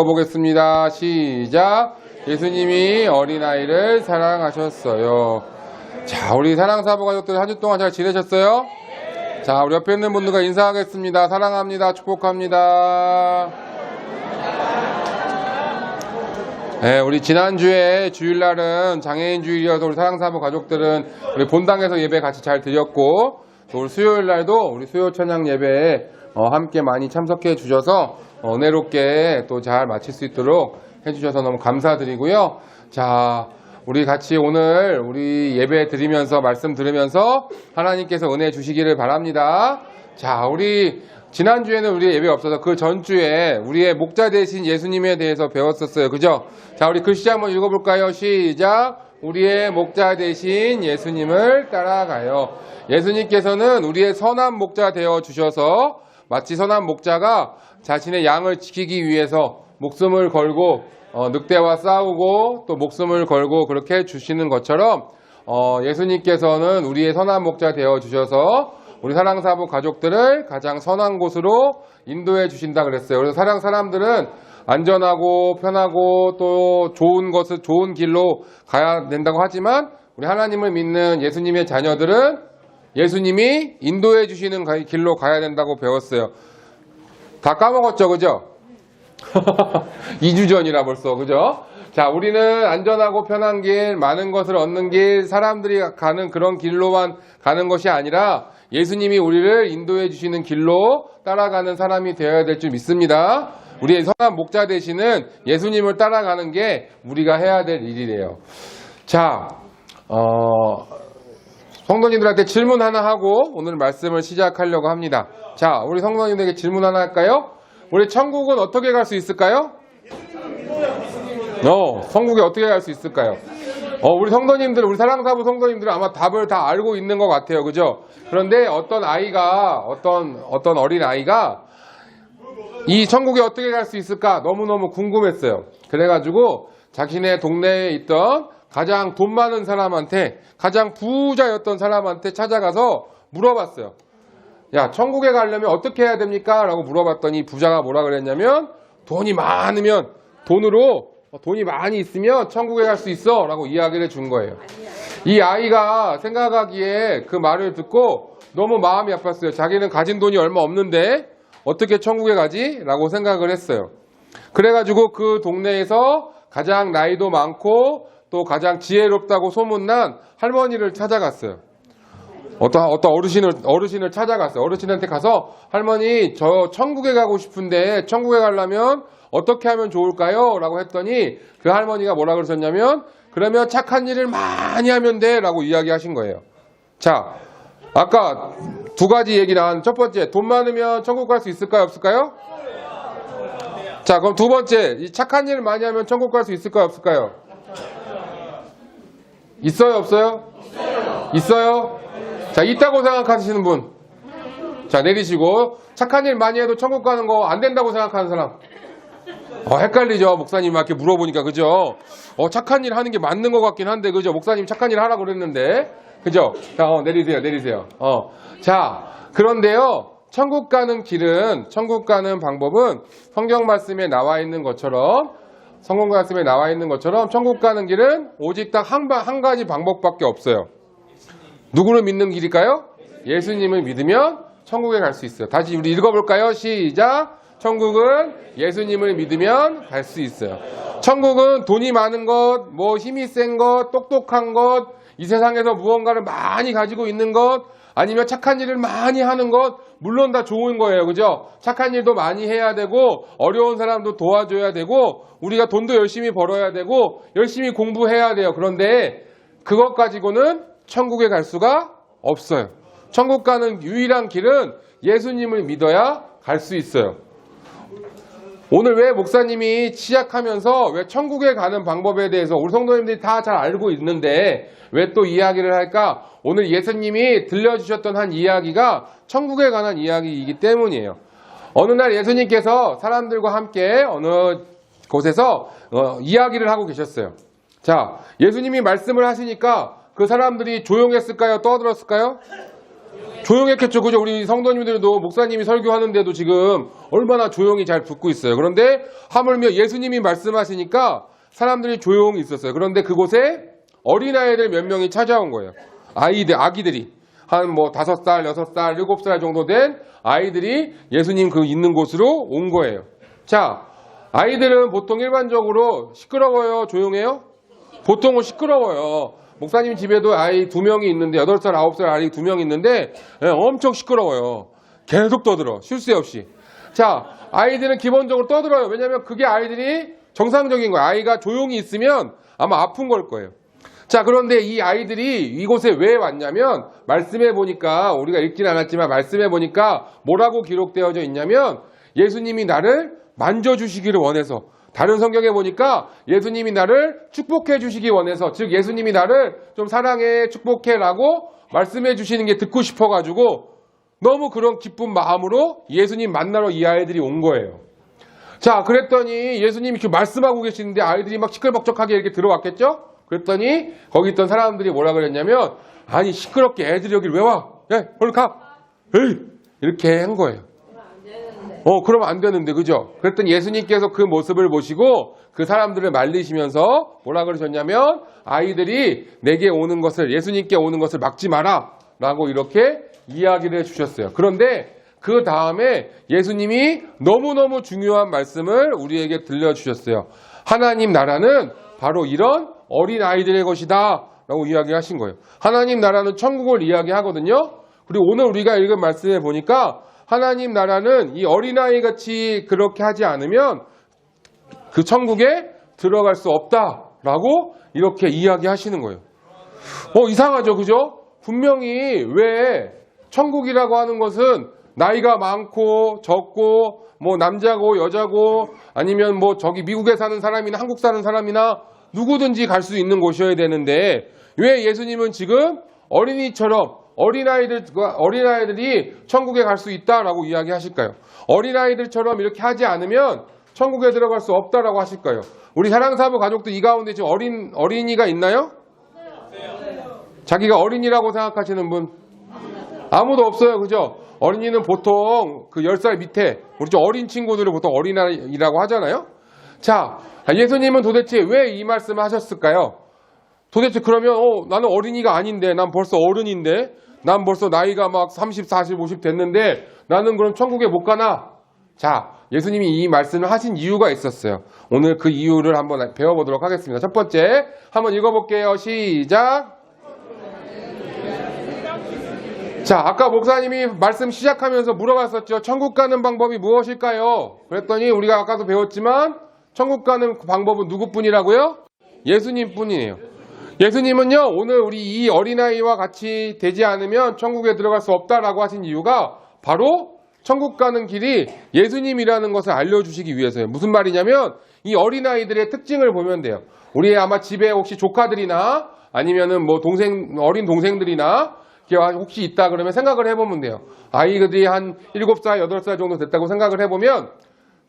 읽어보겠습니다. 시작. 예수님이 어린아이를 사랑하셨어요. 자, 우리 사랑사부 가족들 한 주 동안 잘 지내셨어요? 자, 우리 옆에 있는 분들과 인사하겠습니다. 사랑합니다. 축복합니다. 네, 우리 지난주에 주일날은 장애인 주일이어서 우리 사랑사부 가족들은 우리 본당에서 예배 같이 잘 드렸고, 또 우리 수요일날도 우리 수요 찬양 예배에 어, 함께 많이 참석해 주셔서 어, 은혜롭게 또 잘 마칠 수 있도록 해주셔서 너무 감사드리고요. 자, 우리 같이 오늘 우리 예배 드리면서 말씀 들으면서 하나님께서 은혜 주시기를 바랍니다. 자, 우리 지난주에는 우리 예배 없어서 그 전주에 우리의 목자 되신 예수님에 대해서 배웠었어요. 그죠? 자, 우리 글씨 한번 읽어볼까요? 시작. 우리의 목자 되신 예수님을 따라가요. 예수님께서는 우리의 선한 목자 되어 주셔서 마치 선한 목자가 자신의 양을 지키기 위해서 목숨을 걸고 어, 늑대와 싸우고 또 목숨을 걸고 그렇게 주시는 것처럼 어, 예수님께서는 우리의 선한 목자 되어 주셔서 우리 사랑사부 가족들을 가장 선한 곳으로 인도해 주신다 그랬어요. 그래서 사랑 사람들은 안전하고 편하고 또 좋은 것을 좋은 길로 가야 된다고 하지만 우리 하나님을 믿는 예수님의 자녀들은 예수님이 인도해 주시는 가- 길로 가야 된다고 배웠어요. 다 까먹었죠, 그죠? 2주 전이라 벌써, 그죠? 자, 우리는 안전하고 편한 길, 많은 것을 얻는 길, 사람들이 가는 그런 길로만 가는 것이 아니라 예수님이 우리를 인도해 주시는 길로 따라가는 사람이 되어야 될 줄 믿습니다. 우리의 선한 목자 되시는 예수님을 따라가는 게 우리가 해야 될 일이래요. 자, 어, 성도님들한테 질문 하나 하고 오늘 말씀을 시작하려고 합니다. 자, 우리 성도님들에게 질문 하나 할까요? 우리 천국은 어떻게 갈 수 있을까요? 어, 천국에 어떻게 갈 수 있을까요? 어, 우리 성도님들, 우리 사랑사부 성도님들은 아마 답을 다 알고 있는 것 같아요. 그죠? 그런데 어떤 아이가, 어떤, 어떤 어린 아이가 이 천국에 어떻게 갈 수 있을까 너무너무 궁금했어요. 그래가지고 자신의 동네에 있던 가장 돈 많은 사람한테 가장 부자였던 사람한테 찾아가서 물어봤어요. 야, 천국에 가려면 어떻게 해야 됩니까? 라고 물어봤더니 부자가 뭐라 그랬냐면 돈이 많으면 돈으로 어, 돈이 많이 있으면 천국에 갈 수 있어 라고 이야기를 준 거예요. 이 아이가 생각하기에 그 말을 듣고 너무 마음이 아팠어요. 자기는 가진 돈이 얼마 없는데 어떻게 천국에 가지? 라고 생각을 했어요. 그래가지고 그 동네에서 가장 나이도 많고 또 가장 지혜롭다고 소문난 할머니를 찾아갔어요. 어떤 어떤 어르신을 어르신을 찾아갔어요. 어르신한테 가서 할머니 저 천국에 가고 싶은데 천국에 가려면 어떻게 하면 좋을까요? 라고 했더니 그 할머니가 뭐라 그러셨냐면 그러면 착한 일을 많이 하면 돼 라고 이야기하신 거예요. 자, 아까 두 가지 얘기 나온 첫 번째 돈 많으면 천국 갈 수 있을까요? 없을까요? 자, 그럼 두 번째 이 착한 일을 많이 하면 천국 갈 수 있을까요? 없을까요? 있어요? 없어요? 있어요? 자, 있다고 생각하시는 분. 자, 내리시고. 착한 일 많이 해도 천국 가는 거 안 된다고 생각하는 사람. 어, 헷갈리죠. 목사님 이렇게 물어보니까, 그죠? 어, 착한 일 하는 게 맞는 것 같긴 한데, 그죠? 목사님 착한 일 하라고 그랬는데. 그죠? 자, 어, 내리세요. 내리세요. 어. 자, 그런데요. 천국 가는 길은, 천국 가는 방법은 성경 말씀에 나와 있는 것처럼 성경 말씀에 나와 있는 것처럼 천국 가는 길은 오직 딱 한 한 가지 방법밖에 없어요. 누구를 믿는 길일까요? 예수님을 믿으면 천국에 갈 수 있어요. 다시 우리 읽어볼까요? 시작. 천국은 예수님을 믿으면 갈 수 있어요. 천국은 돈이 많은 것, 뭐 힘이 센 것, 똑똑한 것, 이 세상에서 무언가를 많이 가지고 있는 것, 아니면 착한 일을 많이 하는 것, 물론 다 좋은 거예요. 그죠? 착한 일도 많이 해야 되고, 어려운 사람도 도와줘야 되고, 우리가 돈도 열심히 벌어야 되고, 열심히 공부해야 돼요. 그런데 그것 가지고는 천국에 갈 수가 없어요. 천국 가는 유일한 길은 예수님을 믿어야 갈 수 있어요. 오늘 왜 목사님이 시작하면서 왜 천국에 가는 방법에 대해서 우리 성도님들이 다 잘 알고 있는데 왜 또 이야기를 할까? 오늘 예수님이 들려주셨던 한 이야기가 천국에 관한 이야기이기 때문이에요. 어느 날 예수님께서 사람들과 함께 어느 곳에서 어, 이야기를 하고 계셨어요. 자, 예수님이 말씀을 하시니까 그 사람들이 조용했을까요? 떠들었을까요? 조용했겠죠. 그죠? 우리 성도님들도 목사님이 설교하는데도 지금 얼마나 조용히 잘 듣고 있어요. 그런데 하물며 예수님이 말씀하시니까 사람들이 조용히 있었어요. 그런데 그곳에 어린아이들 몇 명이 찾아온 거예요. 아이들, 아기들이. 한 뭐 다섯 살, 여섯 살, 일곱 살 정도 된 아이들이 예수님 그 있는 곳으로 온 거예요. 자, 아이들은 보통 일반적으로 시끄러워요? 조용해요? 보통은 시끄러워요. 목사님 집에도 아이 두 명이 있는데, 여덟 살, 아홉 살 아이 두 명 있는데, 예, 엄청 시끄러워요. 계속 떠들어. 쉴 새 없이. 자, 아이들은 기본적으로 떠들어요. 왜냐면 그게 아이들이 정상적인 거예요. 아이가 조용히 있으면 아마 아픈 걸 거예요. 자, 그런데 이 아이들이 이곳에 왜 왔냐면, 말씀해 보니까, 우리가 읽진 않았지만, 말씀해 보니까 뭐라고 기록되어져 있냐면, 예수님이 나를 만져주시기를 원해서, 다른 성경에 보니까 예수님이 나를 축복해 주시기 원해서, 즉, 예수님이 나를 좀 사랑해, 축복해 라고 말씀해 주시는 게 듣고 싶어 가지고, 너무 그런 기쁜 마음으로 예수님 만나러 이 아이들이 온 거예요. 자, 그랬더니 예수님이 이렇게 말씀하고 계시는데 아이들이 막 시끌벅적하게 이렇게 들어왔겠죠? 그랬더니 거기 있던 사람들이 뭐라 그랬냐면 아니 시끄럽게 애들이 여길 왜 와? 야, 얼른 가. 에이! 이렇게 한 거예요. 어, 그러면 안 되는데, 그죠? 그랬더니 예수님께서 그 모습을 보시고 그 사람들을 말리시면서 뭐라 그러셨냐면 아이들이 내게 오는 것을, 예수님께 오는 것을 막지 마라. 라고 이렇게 이야기를 해주셨어요. 그런데 그 다음에 예수님이 너무너무 중요한 말씀을 우리에게 들려주셨어요. 하나님 나라는 바로 이런 어린 아이들의 것이다. 라고 이야기하신 거예요. 하나님 나라는 천국을 이야기하거든요. 그리고 오늘 우리가 읽은 말씀에 보니까 하나님 나라는 이 어린아이 같이 그렇게 하지 않으면 그 천국에 들어갈 수 없다라고 이렇게 이야기하시는 거예요. 어, 이상하죠. 그죠? 분명히 왜 천국이라고 하는 것은 나이가 많고 적고 뭐 남자고 여자고 아니면 뭐 저기 미국에 사는 사람이나 한국 사는 사람이나 누구든지 갈 수 있는 곳이어야 되는데 왜 예수님은 지금 어린이처럼 어린아이들, 어린아이들이 천국에 갈 수 있다라고 이야기하실까요? 어린아이들처럼 이렇게 하지 않으면 천국에 들어갈 수 없다라고 하실까요? 우리 사랑사부 가족들 이 가운데 지금 어린, 어린이가 있나요? 자기가 어린이라고 생각하시는 분? 아무도 없어요. 그죠? 어린이는 보통 그 10살 밑에, 우리 좀 어린 친구들을 보통 어린아이라고 하잖아요? 자, 예수님은 도대체 왜 이 말씀을 하셨을까요? 도대체 그러면, 어, 나는 어린이가 아닌데, 난 벌써 어른인데, 난 벌써 나이가 막 30, 40, 50 됐는데, 나는 그럼 천국에 못 가나? 자, 예수님이 이 말씀을 하신 이유가 있었어요. 오늘 그 이유를 한번 배워보도록 하겠습니다. 첫 번째, 한번 읽어볼게요. 시작. 자, 아까 목사님이 말씀 시작하면서 물어봤었죠. 천국 가는 방법이 무엇일까요? 그랬더니 우리가 아까도 배웠지만 천국 가는 방법은 누구뿐이라고요? 예수님 뿐이에요. 예수님은요, 오늘 우리 이 어린아이와 같이 되지 않으면 천국에 들어갈 수 없다라고 하신 이유가 바로 천국 가는 길이 예수님이라는 것을 알려주시기 위해서예요. 무슨 말이냐면 이 어린아이들의 특징을 보면 돼요. 우리 아마 집에 혹시 조카들이나 아니면은 뭐 동생, 어린 동생들이나 혹시 있다 그러면 생각을 해보면 돼요. 아이들이 한 7살, 8살 정도 됐다고 생각을 해보면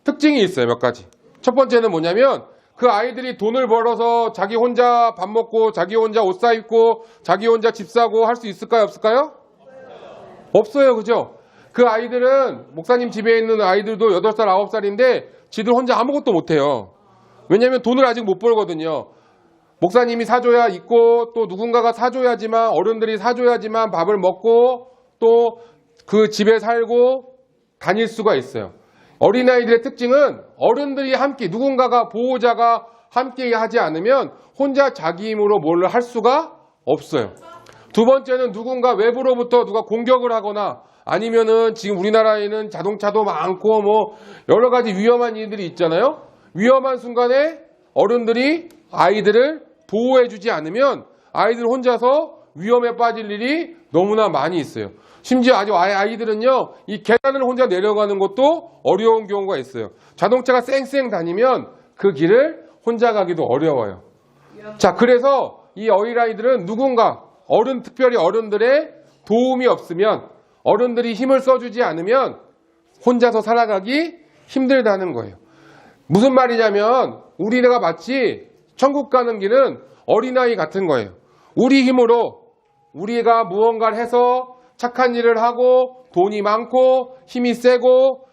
특징이 있어요. 몇 가지. 첫 번째는 뭐냐면 그 아이들이 돈을 벌어서 자기 혼자 밥 먹고 자기 혼자 옷 사입고 자기 혼자 집 사고 할 수 있을까요? 없을까요? 없어요. 그죠? 그 아이들은 목사님 집에 있는 아이들도 8살, 9살인데 지들 혼자 아무것도 못해요. 왜냐면 돈을 아직 못 벌거든요. 목사님이 사줘야 있고 또 누군가가 사줘야지만 어른들이 사줘야지만 밥을 먹고 또 그 집에 살고 다닐 수가 있어요. 어린아이들의 특징은 어른들이 함께 누군가가 보호자가 함께 하지 않으면 혼자 자기 힘으로 뭘 할 수가 없어요. 두 번째는 누군가 외부로부터 누가 공격을 하거나 아니면은 지금 우리나라에는 자동차도 많고 뭐 여러 가지 위험한 일들이 있잖아요. 위험한 순간에 어른들이 아이들을 보호해주지 않으면 아이들 혼자서 위험에 빠질 일이 너무나 많이 있어요. 심지어 아주 아이- 아이들은요, 이 계단을 혼자 내려가는 것도 어려운 경우가 있어요. 자동차가 쌩쌩 다니면 그 길을 혼자 가기도 어려워요. 자, 그래서 이 어린아이들은 누군가, 어른, 특별히 어른들의 도움이 없으면, 어른들이 힘을 써주지 않으면 혼자서 살아가기 힘들다는 거예요. 무슨 말이냐면, 우리가 마치 천국 가는 길은 어린아이 같은 거예요. 우리 힘으로 우리가 무언가를 해서 착한 일을 하고 돈이 많고 힘이 세고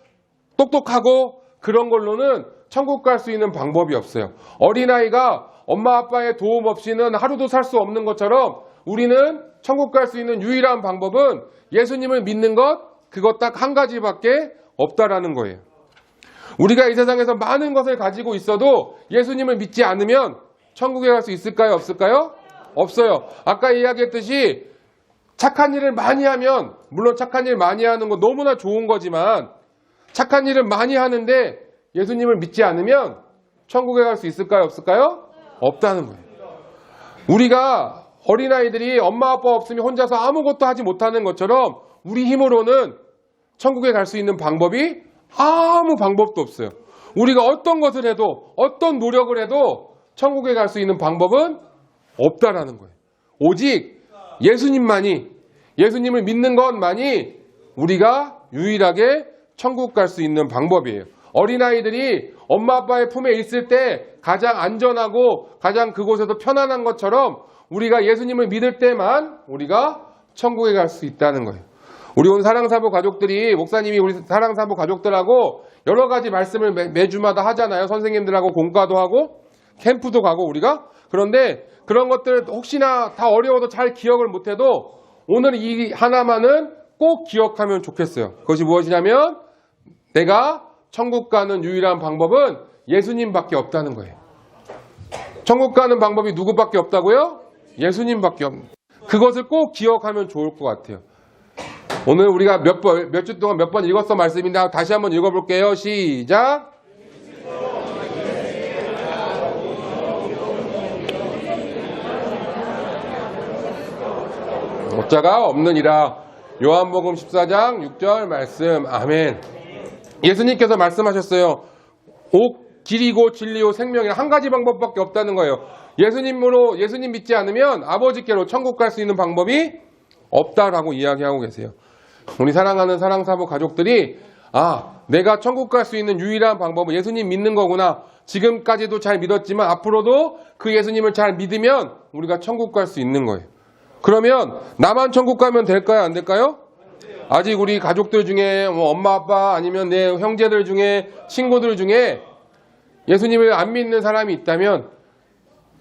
똑똑하고 그런 걸로는 천국 갈 수 있는 방법이 없어요. 어린아이가 엄마 아빠의 도움 없이는 하루도 살 수 없는 것처럼 우리는 천국 갈 수 있는 유일한 방법은 예수님을 믿는 것, 그것 딱 한 가지밖에 없다라는 거예요. 우리가 이 세상에서 많은 것을 가지고 있어도 예수님을 믿지 않으면 천국에 갈 수 있을까요? 없을까요? 없어요. 아까 이야기했듯이 착한 일을 많이 하면, 물론 착한 일 많이 하는 건 너무나 좋은 거지만, 착한 일을 많이 하는데 예수님을 믿지 않으면 천국에 갈 수 있을까요? 없을까요? 없다는 거예요. 우리가 어린아이들이 엄마 아빠 없으면 혼자서 아무것도 하지 못하는 것처럼 우리 힘으로는 천국에 갈 수 있는 방법이 아무 방법도 없어요. 우리가 어떤 것을 해도 어떤 노력을 해도 천국에 갈 수 있는 방법은 없다라는 거예요. 오직 예수님만이 예수님을 믿는 것만이 우리가 유일하게 천국 갈 수 있는 방법이에요. 어린아이들이 엄마 아빠의 품에 있을 때 가장 안전하고 가장 그곳에서 편안한 것처럼 우리가 예수님을 믿을 때만 우리가 천국에 갈 수 있다는 거예요. 우리 온 사랑사부 가족들이 목사님이 우리 사랑사부 가족들하고 여러 가지 말씀을 매, 매주마다 하잖아요. 선생님들하고 공과도 하고 캠프도 가고 우리가 그런데 그런 것들 혹시나 다 어려워도 잘 기억을 못해도 오늘 이 하나만은 꼭 기억하면 좋겠어요. 그것이 무엇이냐면 내가 천국 가는 유일한 방법은 예수님밖에 없다는 거예요. 천국 가는 방법이 누구밖에 없다고요? 예수님밖에 없는. 그것을 꼭 기억하면 좋을 것 같아요. 오늘 우리가 몇 번, 몇 주 동안 몇 번 읽었어 말씀인데 다시 한번 읽어볼게요. 시작. 목자가 없느니라. 요한복음 14장 6절 말씀. 아멘. 예수님께서 말씀하셨어요. 옥 길이고 진리요 생명이라 한 가지 방법밖에 없다는 거예요. 예수님으로 예수님 믿지 않으면 아버지께로 천국 갈 수 있는 방법이 없다라고 이야기하고 계세요. 우리 사랑하는 사랑사부 가족들이 아 내가 천국 갈 수 있는 유일한 방법은 예수님 믿는 거구나. 지금까지도 잘 믿었지만 앞으로도 그 예수님을 잘 믿으면 우리가 천국 갈 수 있는 거예요. 그러면 나만 천국 가면 될까요? 안 될까요? 아직 우리 가족들 중에 뭐 엄마 아빠 아니면 내 형제들 중에 친구들 중에 예수님을 안 믿는 사람이 있다면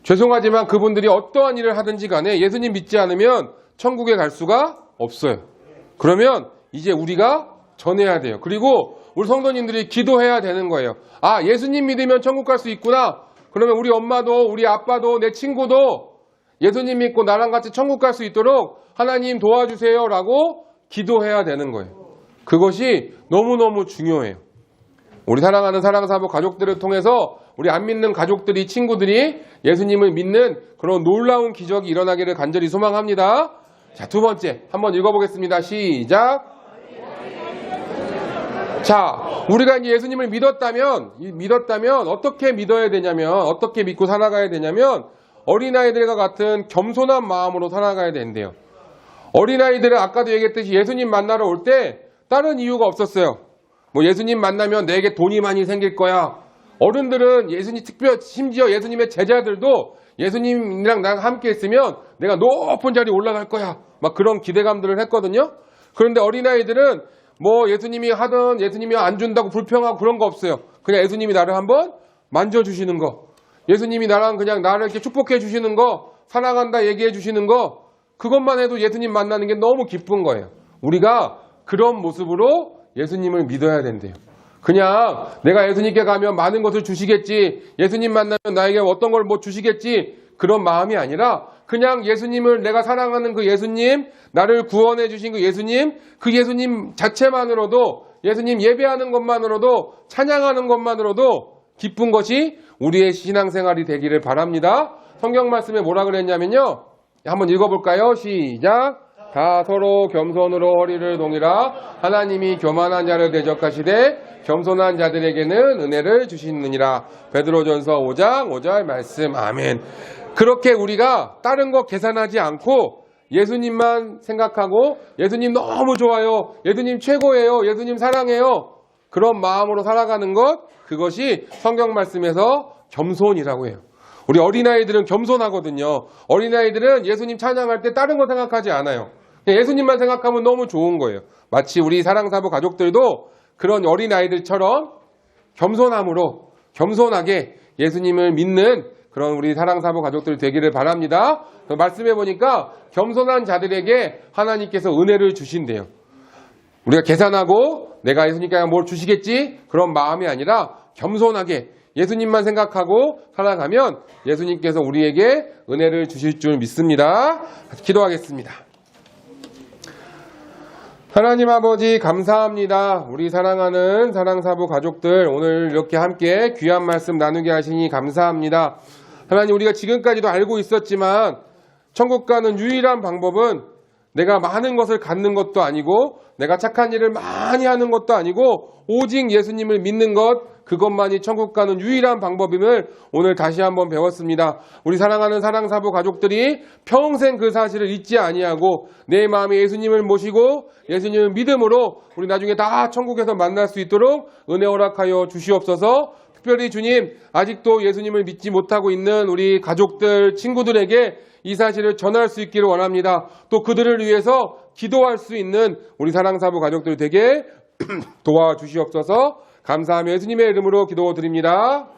죄송하지만 그분들이 어떠한 일을 하든지 간에 예수님 믿지 않으면 천국에 갈 수가 없어요. 그러면 이제 우리가 전해야 돼요. 그리고 우리 성도님들이 기도해야 되는 거예요. 아, 예수님 믿으면 천국 갈 수 있구나. 그러면 우리 엄마도 우리 아빠도 내 친구도 예수님 믿고 나랑 같이 천국 갈 수 있도록 하나님 도와주세요 라고 기도해야 되는 거예요. 그것이 너무너무 중요해요. 우리 사랑하는 사랑사부 가족들을 통해서 우리 안 믿는 가족들이 친구들이 예수님을 믿는 그런 놀라운 기적이 일어나기를 간절히 소망합니다. 자, 두 번째 한번 읽어보겠습니다. 시작. 자, 우리가 이제 예수님을 믿었다면, 이 믿었다면 어떻게 믿어야 되냐면, 어떻게 믿고 살아가야 되냐면, 어린아이들과 같은 겸손한 마음으로 살아가야 된대요. 어린아이들은 아까도 얘기했듯이 예수님 만나러 올 때 다른 이유가 없었어요. 뭐 예수님 만나면 내게 돈이 많이 생길 거야. 어른들은 예수님 특별 심지어 예수님의 제자들도 예수님이랑 나랑 함께 있으면 내가 높은 자리에 올라갈 거야. 막 그런 기대감들을 했거든요. 그런데 어린아이들은 뭐 예수님이 하든 예수님이 안 준다고 불평하고 그런 거 없어요. 그냥 예수님이 나를 한번 만져주시는 거. 예수님이 나랑 그냥 나를 이렇게 축복해 주시는 거, 사랑한다 얘기해 주시는 거, 그것만 해도 예수님 만나는 게 너무 기쁜 거예요. 우리가 그런 모습으로 예수님을 믿어야 된대요. 그냥 내가 예수님께 가면 많은 것을 주시겠지, 예수님 만나면 나에게 어떤 걸 뭐 주시겠지, 그런 마음이 아니라 그냥 예수님을 내가 사랑하는 그 예수님, 나를 구원해 주신 그 예수님, 그 예수님 자체만으로도 예수님 예배하는 것만으로도 찬양하는 것만으로도 기쁜 것이 우리의 신앙생활이 되기를 바랍니다. 성경 말씀에 뭐라 그랬냐면요. 한번 읽어볼까요? 시작. 다 서로 겸손으로 허리를 동이라 하나님이 교만한 자를 대적하시되 겸손한 자들에게는 은혜를 주시느니라. 베드로전서 5장 5절 말씀. 아멘. 그렇게 우리가 다른 거 계산하지 않고 예수님만 생각하고 예수님 너무 좋아요. 예수님 최고예요. 예수님 사랑해요. 그런 마음으로 살아가는 것 그것이 성경 말씀에서 겸손이라고 해요. 우리 어린아이들은 겸손하거든요. 어린아이들은 예수님 찬양할 때 다른 거 생각하지 않아요. 예수님만 생각하면 너무 좋은 거예요. 마치 우리 사랑사부 가족들도 그런 어린아이들처럼 겸손함으로 겸손하게 예수님을 믿는 그런 우리 사랑사부 가족들 되기를 바랍니다. 말씀해 보니까 겸손한 자들에게 하나님께서 은혜를 주신대요. 우리가 계산하고 내가 예수님께 뭘 주시겠지? 그런 마음이 아니라 겸손하게 예수님만 생각하고 살아가면 예수님께서 우리에게 은혜를 주실 줄 믿습니다. 기도하겠습니다. 하나님 아버지 감사합니다. 우리 사랑하는 사랑사부 가족들 오늘 이렇게 함께 귀한 말씀 나누게 하시니 감사합니다. 하나님 우리가 지금까지도 알고 있었지만 천국 가는 유일한 방법은 내가 많은 것을 갖는 것도 아니고 내가 착한 일을 많이 하는 것도 아니고 오직 예수님을 믿는 것 그것만이 천국 가는 유일한 방법임을 오늘 다시 한번 배웠습니다. 우리 사랑하는 사랑사부 가족들이 평생 그 사실을 잊지 아니하고 내 마음에 예수님을 모시고 예수님을 믿음으로 우리 나중에 다 천국에서 만날 수 있도록 은혜 허락하여 주시옵소서. 특별히 주님 아직도 예수님을 믿지 못하고 있는 우리 가족들 친구들에게 이 사실을 전할 수 있기를 원합니다. 또 그들을 위해서 기도할 수 있는 우리 사랑사부 가족들 되게 도와주시옵소서 감사하며 예수님의 이름으로 기도드립니다.